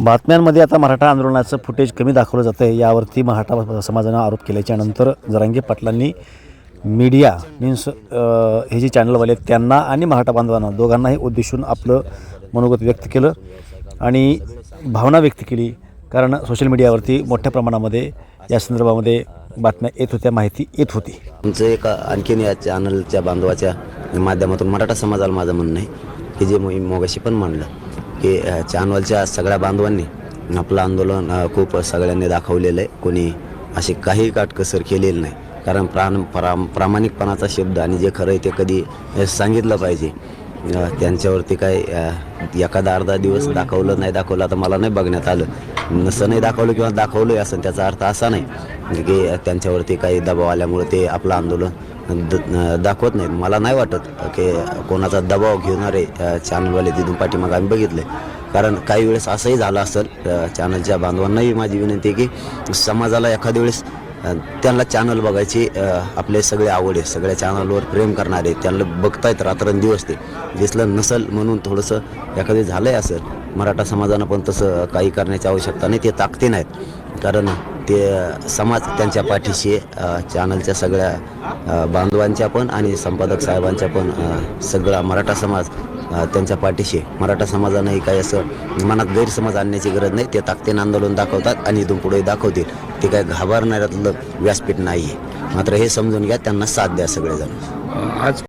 बातम्यांमध्ये आता मराठा आंदोलनाचं फुटेज कमी दाखवलं जातं आहे यावरती मराठा समाजानं आरोप केल्याच्यानंतर जरांगे पाटलांनी मीडिया मीन्स हे जे चॅनलवाले आहेत त्यांना आणि मराठा बांधवांना दोघांनाही उद्देशून आपलं मनोगत व्यक्त केलं आणि भावना व्यक्त केली. कारण सोशल मीडियावरती मोठ्या प्रमाणामध्ये या संदर्भामध्ये बातम्या येत होत्या माहिती येत होती. आमचं एक आणखीन या चॅनलच्या बांधवाच्या माध्यमातून मराठा समाजाला माझं म्हणणं आहे की जे मी मोगाशी पण मांडलं की चानवलच्या चॅनलच्या सगळ्या बांधवांनी आपलं आंदोलन खूप सगळ्यांनी दाखवलेलं आहे. कोणी अशी काही काटकसर केलेली नाही. कारण प्राण प्रा प्रामाणिकपणाचा शब्द आणि जे खरं आहे ते कधी सांगितलं पाहिजे. त्यांच्यावरती काय एखादा अर्धा दिवस दाखवलं नाही दाखवलं आता मला नाही बघण्यात आलं. नसं नाही दाखवलं किंवा दाखवलं असं त्याचा अर्थ असा नाही. की त्यांच्यावरती काही दबाव आल्यामुळे ते आपलं आंदोलन दाखवत नाहीत. मला नाही वाटत की कोणाचा दबाव घेणारे चॅनलवाले तिथून पाठीमाग आम्ही बघितले. कारण काही वेळेस असंही झालं असेल चॅनलच्या बांधवांनाही माझी विनंती आहे की समाजाला एखाद्या वेळेस त्यांना चॅनल बघायची आपले सगळे आवड आहे सगळ्या चॅनलवर प्रेम करणारे त्यांना बघतायत रात्रंदिवस ते. दिसलं नसल म्हणून थोडंसं एखादं झालंही असेल मराठा समाजानं पण तसं काही करण्याची आवश्यकता नाही ते ताकते नाहीत. कारण ते समाज त्यांच्या पाठीशी चॅनलच्या सगळ्या बांधवांच्या पण आणि संपादक साहेबांच्या पण सगळा मराठा समाज त्यांच्या पाठीशी. मराठा समाजानंही काही असं मनात गैरसमज आणण्याची गरज नाही. ते ताकदीनं आंदोलन दाखवतात आणि इथून पुढे दाखवतील. ते काय घाबरणाऱ्यातलं व्यासपीठ नाही आहे मात्र हे समजून घ्या त्यांना साथ द्या सगळेजण. आज